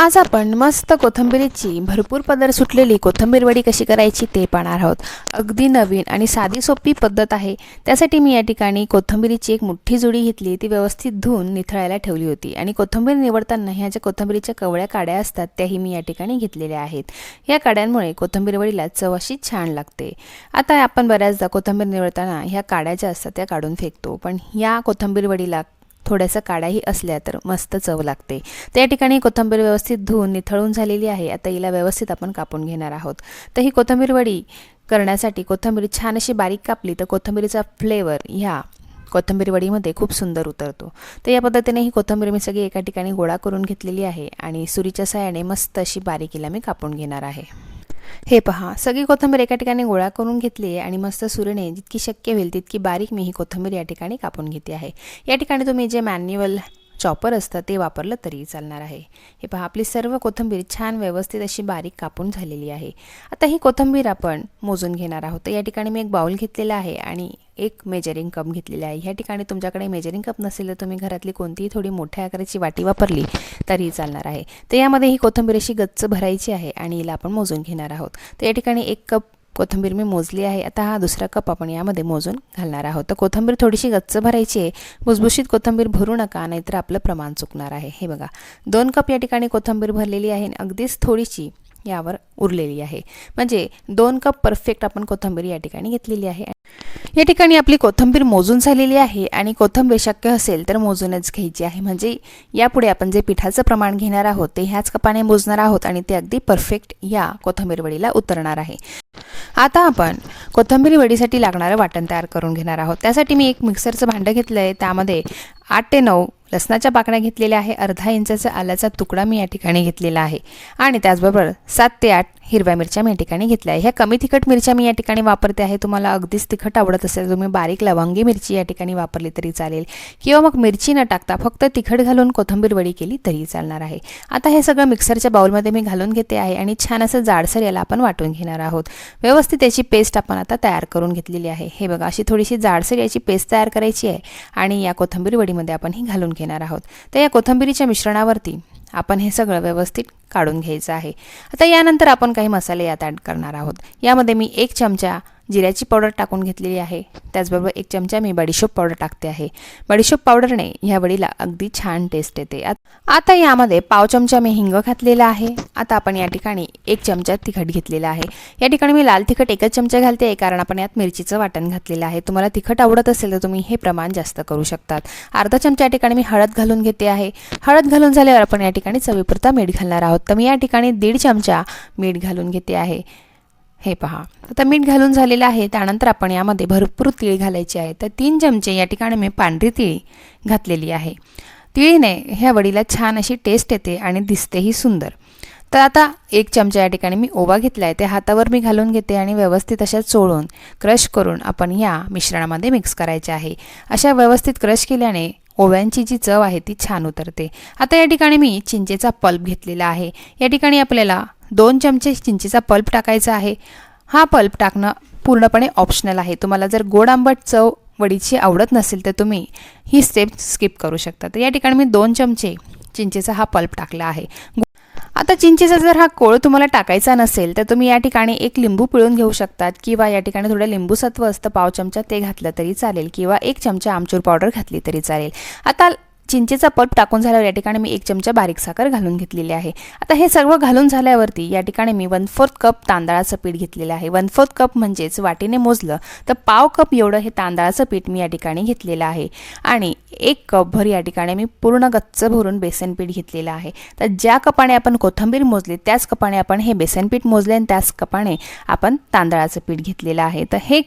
आज आपण मस्त कोथिंबिरीची भरपूर पदर सुटलेली कोथंबीर वडी कशी करायची ते पाहणार आहोत. अगदी नवीन आणि साधी सोपी पद्धत आहे. त्यासाठी मी या ठिकाणी कोथिंबिरीची एक मोठी जुडी घेतली. ती व्यवस्थित धुवून निथळायला ठेवली होती. आणि कोथिंबीर निवडताना ह्या ज्या कोथिंबीरीच्या कवळ्या काड्या असतात त्याही मी या ठिकाणी घेतलेल्या आहेत. या काड्यांमुळे कोथिंबीर वडीला चव अशी छान लागते. आता आपण बऱ्याचदा कोथिंबीर निवडताना ह्या काड्या ज्या असतात त्या काढून फेकतो. पण या कोथंबीर वडीला थोड्यासा काढाही असल्या तर मस्त चव लागते. त्या ठिकाणी कोथिंबीर व्यवस्थित धुवून निथळून झालेली आहे. आता हिला व्यवस्थित आपण कापून घेणार आहोत. तर ही कोथिंबीर वडी करण्यासाठी कोथंबीर छान अशी बारीक कापली तर कोथिंबीरीचा फ्लेवर ह्या कोथिंबीर वडीमध्ये खूप सुंदर उतरतो. तर या पद्धतीने ही कोथिंबीर मी सगळी एका ठिकाणी गोळा करून घेतलेली आहे आणि सुरीच्या साह्याने मस्त अशी बारीकीला मी कापून घेणार आहे. हे पहा सगळी कोथंबीर एका ठिकाणी गोळा करून घेतली आहे आणि मस्त सुरीने जितकी शक्य होईल तितकी बारीक मी ही कोथंबीर या ठिकाणी कापून घेते आहे. या ठिकाणी तुम्ही जे मॅन्युअल चॉपर असतं ते वापरलं तरी चालणार आहे. हे पहा आपली सर्व कोथंबीर छान व्यवस्थित अशी बारीक कापून झालेली आहे. आता ही कोथिंबीर आपण मोजून घेणार आहोत. तर या ठिकाणी मी एक बाउल घेतलेला आहे आणि एक मेजरिंग कप घेतलेला आहे. ह्या ठिकाणी तुमच्याकडे मेजरिंग कप नसेल तर तुम्ही घरातली कोणतीही थोडी मोठ्या आकाराची वाटी वापरली तरी चालणार आहे. तर यामध्ये ही कोथिंबीर अशी गच्च भरायची आहे आणि हिला आपण मोजून घेणार आहोत. तर या ठिकाणी एक कप कोथिंबीर मी मोजली आहे. आता हा दुसरा कप आपण यामध्ये मोजून घालणार आहोत. तर कोथिंबीर थोडीशी गच्च भरायची आहे. भुसभुशीत कोथिंबीर भरू नका नाहीतर आपलं प्रमाण चुकणार आहे. हे बघा. दोन कप या ठिकाणी कोथिंबीर भरलेली आहे आणि अगदीच थोडीशी यावर उरलेली आहे. म्हणजे दोन कप परफेक्ट आपण कोथंबीर या ठिकाणी घेतलेली आहे. या ठिकाणी आपली कोथिंबीर मोजून झालेली आहे आणि कोथिंबीर शक्य असेल तर मोजूनच घ्यायची आहे. म्हणजे यापुढे आपण जे पिठाचं प्रमाण घेणार आहोत ते ह्याच कपाने मोजणार आहोत आणि ते अगदी परफेक्ट या कोथंबीर वडीला उतरणार आहे. आता आपण कोथिंबीर वडीसाठी लागणारं वाटण तयार करून घेणार आहोत. त्यासाठी मी एक मिक्सरचं भांडं घेतलं आहे त्यामध्ये आठ ते नऊ. लसणाच्या पाकण्या घेतलेल्या आहे. अर्धा इंचाचा आल्याचा तुकडा मी या ठिकाणी घेतलेला आहे. आणि त्याचबरोबर सात ते आठ हिरव्या मिरच्या मी या ठिकाणी घेतल्या आहे. ह्या कमी तिखट मिरच्या मी या ठिकाणी वापरते आहे. तुम्हाला अगदीच तिखट आवडत असेल तुम्ही बारीक लवंगी मिरची या ठिकाणी वापरली तरी चालेल. किंवा मग मिरची न टाकता फक्त तिखट घालून कोथिंबीर वडी केली तरी चालणार आहे. आता हे सगळं मिक्सरच्या बाउलमध्ये मी घालून घेते आहे आणि छान असं जाडसर याला आपण वाटून घेणार आहोत. व्यवस्थित याची पेस्ट आपण आता तयार करून घेतलेली आहे. हे बघा अशी थोडीशी जाडसर याची पेस्ट तयार करायची आहे आणि या कोथिंबीर वडीमध्ये आपण ही घालून घेणार आहोत. तर या कोथिंबीरीच्या मिश्रणावरती आपण हे सगळं व्यवस्थित काढून घ्यायचं आहे. आता यानंतर आपण काही मसाले यात ॲड करणार आहोत. यामध्ये मी एक चमचा जिऱ्याची पावडर टाकून घेतलेली आहे. त्याचबरोबर एक चमचा मी बडीशोप पावडर टाकते आहे. बडीशोप पावडरने ह्या वडीला अगदी छान टेस्ट येते. आता यामध्ये पाव चमचा मी हिंग घातलेला आहे. आता आपण या ठिकाणी एक चमचा तिखट घेतलेला आहे. या ठिकाणी मी लाल तिखट एकच चमचा घालते आहे कारण आपण यात मिरचीचं वाटण घातलेलं आहे. तुम्हाला तिखट आवडत असेल तर तुम्ही हे प्रमाण जास्त करू शकतात. अर्धा चमचा या ठिकाणी मी हळद घालून घेते आहे. हळद घालून झाल्यावर आपण या ठिकाणी चवीपुरता मीठ घालणार आहोत. तर मी या ठिकाणी दीड चमचा मीठ घालून घेते आहे. हे पहा. आता मीठ घालून झालेलं आहे. त्यानंतर आपण यामध्ये भरपूर तीळ घालायची आहे. तर तीन चमचे या ठिकाणी मी पांढरी तिळी घातलेली आहे. तिळीने ह्या वडीला छान अशी टेस्ट येते आणि दिसतेही सुंदर. तर आता एक चमचा या ठिकाणी मी ओवा घेतला आहे ते हातावर मी घालून घेते आणि व्यवस्थित अशा चोळून क्रश करून आपण या मिश्रणामध्ये मिक्स करायचे आहे. अशा व्यवस्थित क्रश केल्याने ओव्यांची जी चव आहे ती छान उतरते. आता या ठिकाणी मी चिंचेचा पल्प घेतलेला आहे. या ठिकाणी आपल्याला दोन चमचे चिंचेचा पल्प टाकायचा आहे. हा पल्प टाकणं पूर्णपणे ऑप्शनल आहे. तुम्हाला जर गोड आंबट चव वडीची आवडत नसेल तर तुम्ही ही स्टेप स्किप करू शकता. तर या ठिकाणी मी दोन चमचे चिंचेचा हा पल्प टाकला आहे. आता चिंचेचा जर हा कोळ तुम्हाला टाकायचा नसेल तर तुम्ही या ठिकाणी एक लिंबू पिळून घेऊ शकतात किंवा या ठिकाणी थोडं लिंबू सत्व असतं पाव चमचा ते घातलं तरी चालेल किंवा एक चमचा आमचूर पावडर घातली तरी चालेल. आता चिंचेचा पल्प टाकून झाल्यावर या ठिकाणी मी एक चमचा बारीक साखर घालून घेतलेली आहे. आता हे सर्व घालून झाल्यावरती या ठिकाणी मी वन फोर्थ कप तांदळाचं पीठ घेतलेलं आहे. वन फोर्थ कप म्हणजेच वाटीने मोजलं तर पाव कप एवढं हे तांदळाचं पीठ मी या ठिकाणी घेतलेलं आहे. आणि एक कपभर या ठिकाणी मी पूर्ण गच्च भरून बेसन पीठ घेतलेलं आहे. तर ज्या कपाने आपण कोथंबीर मोजली त्याच कपाने आपण हे बेसन पीठ मोजले आणि त्याच कपाने आपण तांदळाचं पीठ घेतलेलं आहे. तर हे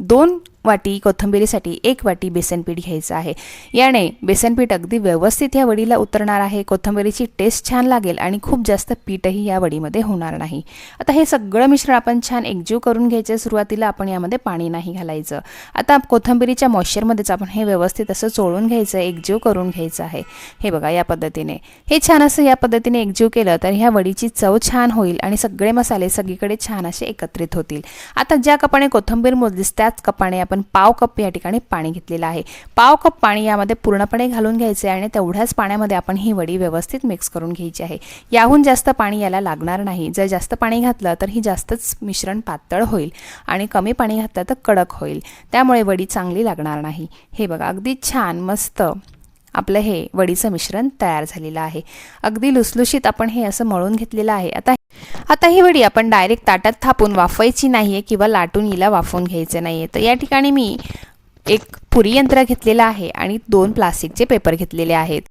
दोन वाटी कोथंबिरीसाठी एक वाटी बेसनपीठ घ्यायचं आहे. याने बेसनपीठ अगदी व्यवस्थित या वडीला उतरणार आहे. कोथंबिरीची टेस्ट छान लागेल आणि खूप जास्त पीठही या वडीमध्ये होणार नाही. आता हे सगळं मिश्रण आपण छान एकजीव करून घ्यायचं. सुरुवातीला आपण यामध्ये पाणी नाही घालायचं. आता कोथंबिरीच्या मॉइश्चरमध्येच आपण हे व्यवस्थित असं चोळून घ्यायचं एकजीव करून घ्यायचं आहे. हे बघा या पद्धतीने. हे छान असं या पद्धतीने एकजीव केलं तर ह्या वडीची चव छान होईल आणि सगळे मसाले सगळीकडे छान असे एकत्रित होतील. आता ज्या कपाने कोथिंबीर मोजलीस त्याच कपाने आपण आपण पाव कप या ठिकाणी पाणी घेतलेलं आहे. पाव कप पाणी यामध्ये पूर्णपणे घालून घ्यायचे आहे आणि तेवढ्याच पाण्यामध्ये आपण ही वडी व्यवस्थित मिक्स करून घ्यायची आहे. याहून जास्त पाणी याला लागणार नाही. जर जास्त पाणी घातलं तर ही जास्तच मिश्रण पातळ होईल आणि कमी पाणी घातलं तर कडक होईल. त्यामुळे वडी चांगली लागणार नाही. हे बघा अगदी छान मस्त आपलं हे वडीचं मिश्रण तयार झालेलं आहे. अगदी लुसलुशीत आपण हे असं मळून घेतलेलं आहे. आता आता ही वडी आपण डायरेक्ट ताटात थापून वाफवायची नाही आहे किंवा लाटून हिला वाफवून घ्यायचं नाही आहे तर या ठिकाणी मी एक पुरी यंत्र घेतलेलं आहे आणि दोन प्लास्टिकचे पेपर घेतलेले आहेत.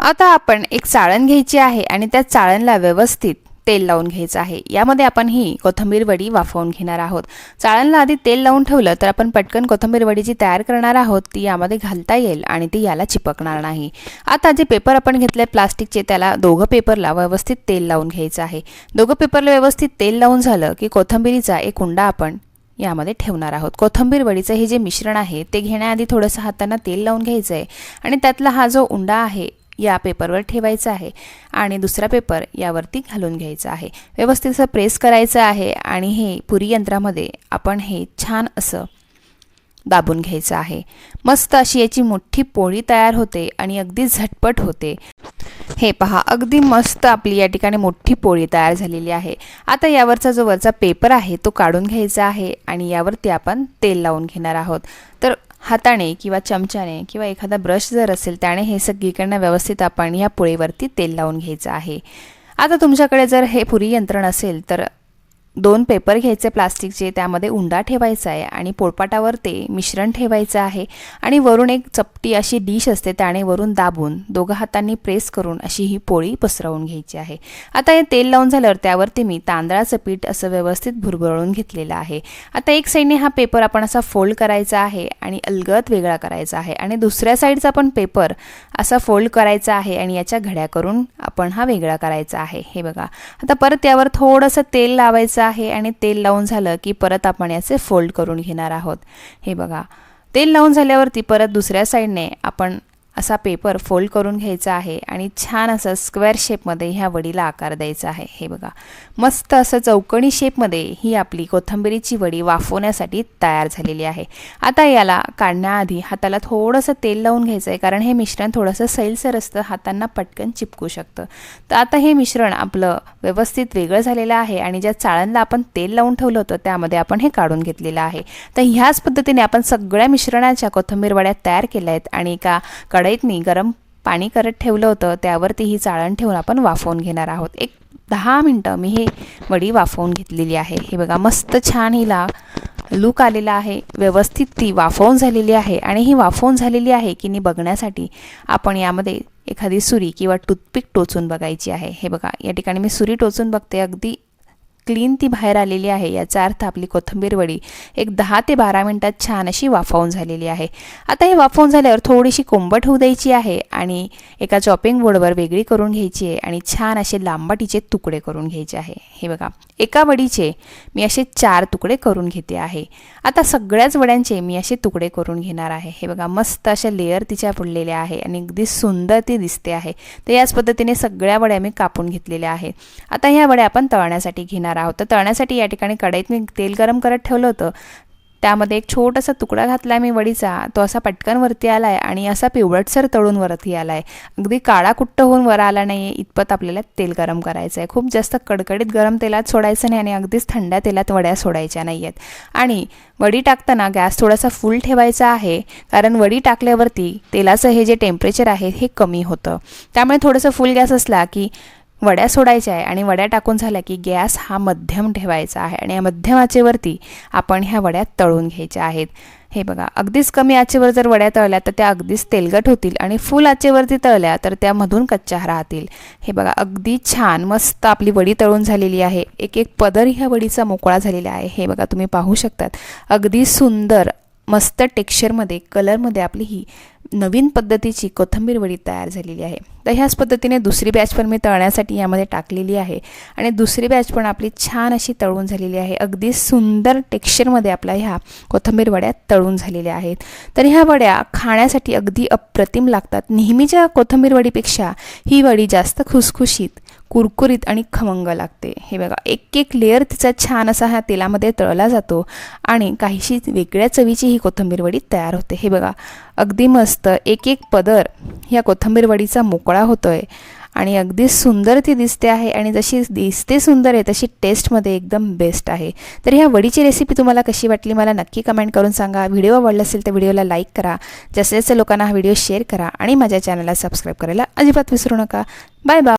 आता आपण एक चाळण घ्यायची आहे आणि त्या चाळणला व्यवस्थित तेल लावून घ्यायचं आहे. यामध्ये आपण ही कोथिंबीर वडी वाफवून घेणार आहोत. चाळणला आधी तेल लावून ठेवलं तर आपण पटकन कोथिंबीर वडी जी तयार करणार आहोत ती यामध्ये घालता येईल आणि ती याला चिपकणार नाही. आता जे पेपर आपण घेतले प्लास्टिकचे त्याला दोघं पेपरला व्यवस्थित तेल लावून घ्यायचं आहे. दोघं पेपरला व्यवस्थित तेल लावून झालं की कोथिंबीरीचा एक उंडा आपण यामध्ये ठेवणार आहोत. कोथिंबीर वडीचं हे जे मिश्रण आहे ते घेण्याआधी थोडंसं हातांना तेल लावून घ्यायचं आहे आणि त्यातला हा जो उंडा आहे या पेपरवर ठेवायचा आहे आणि दुसरा पेपर यावरती घालून घ्यायचा आहे. व्यवस्थित असं प्रेस करायचं आहे आणि हे पुरी यंत्रामध्ये आपण हे छान असं दाबून घ्यायचं आहे. मस्त अशी याची मोठी पोळी तयार होते आणि अगदी झटपट होते. हे पहा अगदी मस्त आपली या ठिकाणी मोठी पोळी तयार झालेली आहे. आता यावरचा जो वरचा पेपर आहे तो काढून घ्यायचा आहे आणि यावरती आपण तेल लावून घेणार आहोत. तर हाताने किंवा चमच्याने किंवा एखादा ब्रश जर असेल त्याने हे सगळीकडनं व्यवस्थित आपण ह्या पोळीवरती तेल लावून घ्यायचं आहे. आता तुमच्याकडे जर हे पुरी यंत्रण असेल तर दोन पेपर घ्यायचे प्लास्टिकचे त्यामध्ये उंडा ठेवायचा आहे आणि पोळपाटावर ते मिश्रण ठेवायचं आहे आणि वरून एक चपटी अशी डिश असते त्याने वरून दाबून दोघं हातांनी प्रेस करून अशी ही पोळी पसरवून घ्यायची आहे. आता हे तेल लावून झाल्यावर त्यावरती मी तांदळाचं पीठ असं व्यवस्थित भुरभुरवून घेतलेलं आहे. आता एक साईडने हा पेपर आपण असा फोल्ड करायचा आहे आणि अलगद वेगळा करायचा आहे आणि दुसऱ्या साईडचा पण पेपर असा फोल्ड करायचा आहे आणि याच्या घड्या करून आपण हा वेगळा करायचा आहे. हे बघा. आता परत त्यावर थोडंसं तेल लावायचं आहे आणि तेल लावून झालं की परत आपण याचे फोल्ड करून घेणार आहोत. हे बघा. तेल लावून झाल्यावरती परत दुसऱ्या साईडने आपण असा पेपर फोल्ड करून घ्यायचा आहे आणि छान असं स्क्वेअर शेपमध्ये ह्या वडीला आकार द्यायचा आहे. हे बघा. मस्त असं चौकणी शेपमध्ये ही आपली कोथंबिरीची वडी वाफवण्यासाठी तयार झालेली आहे. आता याला काढण्याआधी हाताला थोडंसं तेल लावून घ्यायचं आहे कारण हे मिश्रण थोडंसं सैलसर असतं हातांना पटकन चिपकू शकतं. तर आता हे मिश्रण आपलं व्यवस्थित वेगळं झालेलं आहे आणि ज्या चाळणला आपण तेल लावून ठेवलं होतं त्यामध्ये आपण हे काढून घेतलेलं आहे. तर ह्याच पद्धतीने आपण सगळ्या मिश्रणाच्या कोथंबीर वड्या तयार केल्या आहेत आणि एका मी गरम पाणी करत ठेवलं होतं त्यावरती ही चाळण ठेवून आपण वाफवून घेणार आहोत. एक दहा मिनटं मी हे वडी वाफवून घेतलेली आहे. हे बघा मस्त छान हिला लूक आलेला आहे. व्यवस्थित ती वाफवून झालेली आहे आणि ही वाफवून झालेली आहे की नाही बघण्यासाठी आपण यामध्ये एखादी सुरी किंवा टूथपिक टोचून बघायची आहे. हे बघा या ठिकाणी मी सुरी टोचून बघते. अगदी क्लीन ती बाहेर आलेली आहे. याचा अर्थ आपली कोथिंबीर वडी एक दहा ते बारा मिनटात छान अशी वाफावून झालेली आहे. आता हे वाफवून झाल्यावर थोडीशी कोंबट होऊ द्यायची आहे आणि एका चॉपिंग बोर्डवर वेगळी करून घ्यायची आहे आणि छान असे लांबाटीचे तुकडे करून घ्यायचे आहे. हे बघा एका वडीचे मी असे चार तुकडे करून घेते आहे. आता सगळ्याच वड्यांचे मी असे तुकडे करून घेणार आहे. हे बघा मस्त अशा लेअर तिच्या पडलेल्या आहे आणि अगदी सुंदर ती दिसते आहे. तर याच पद्धतीने सगळ्या वड्या मी कापून घेतलेल्या आहे. आता ह्या वड्या आपण तळण्यासाठी घेणार आहोत तर तळण्यासाठी या ठिकाणी कढईत मी तेल गरम करत ठेवलं होतं. त्यामध्ये एक छोटासा तुकडा घातला मी वडीचा. तो असा पटकन वरती आला आहे आणि असा पिवळटसर तळून वरती आला आहे अगदी काळा कुट्ट होऊन वर आला नाही आहे इतपत आपल्याला तेल गरम करायचं आहे खूप जास्त कडकडीत गरम तेलात सोडायचं नाही आणि अगदीच थंड्या तेलात वड्या सोडायच्या नाही आहेत आणि वडी टाकताना गॅस थोडासा फुल ठेवायचा आहे. कारण वडी टाकल्यावरती तेलाचं हे जे टेम्परेचर आहे हे कमी होतं. त्यामुळे थोडंसं फुल गॅस असला की वड्या सोडायच्या आहे आणि वड्या टाकून झाल्या की गॅस हा मध्यम ठेवायचा आहे आणि या मध्यम आचेवरती आपण ह्या वड्या तळून घ्यायच्या आहेत. हे बघा अगदीच कमी आचेवर जर वड्या तळल्या तर त्या अगदीच तेलगट होतील आणि फुल आचेवरती तळल्या तर त्यामधून कच्च्या राहतील. हे बघा अगदी छान मस्त आपली वडी तळून झालेली आहे. एक एक पदर ह्या वडीचा मोकळा झालेला आहे. हे बघा तुम्ही पाहू शकतात. अगदी सुंदर मस्त टेक्स्चरमध्ये कलरमध्ये आपली ही नवीन पद्धतीची कोथंबीर वडी तयार झालेली आहे. तर ह्याच पद्धतीने दुसरी बॅच पण मी तळण्यासाठी यामध्ये टाकलेली आहे. आणि दुसरी बॅच पण आपली छान अशी तळून झालेली आहे. अगदी सुंदर टेक्स्चरमध्ये आपल्या ह्या कोथंबीर वड्या तळून झालेल्या आहेत. तर ह्या वड्या खाण्यासाठी अगदी अप्रतिम लागतात. नेहमीच्या कोथंबीर वडीपेक्षा ही वडी जास्त खुसखुशीत कुरकुरीत आणि खमंग लागते. हे बघा एक एक लेअर तिचा छान असा ह्या तेलामध्ये तळला जातो आणि काहीशी वेगळ्या चवीची ही कोथिंबीर वडी तयार होते. हे बघा अगदी मस्त एक एक पदर ह्या कोथिंबीर वडीचा मोकळा आहे आणि अगदी सुंदर ती दिसते आहे आणि जशी दिसते सुंदर आहे तशी टेस्टमध्ये एकदम बेस्ट आहे. तर ह्या वडीची रेसिपी तुम्हाला कशी वाटली मला नक्की कमेंट करून सांगा. व्हिडिओ आवडला असेल तर व्हिडिओला लाईक करा. जास्तीत जास्त लोकांना हा व्हिडिओ शेअर करा आणि माझ्या चॅनलला सबस्क्राईब करायला अजिबात विसरू नका. Bye bye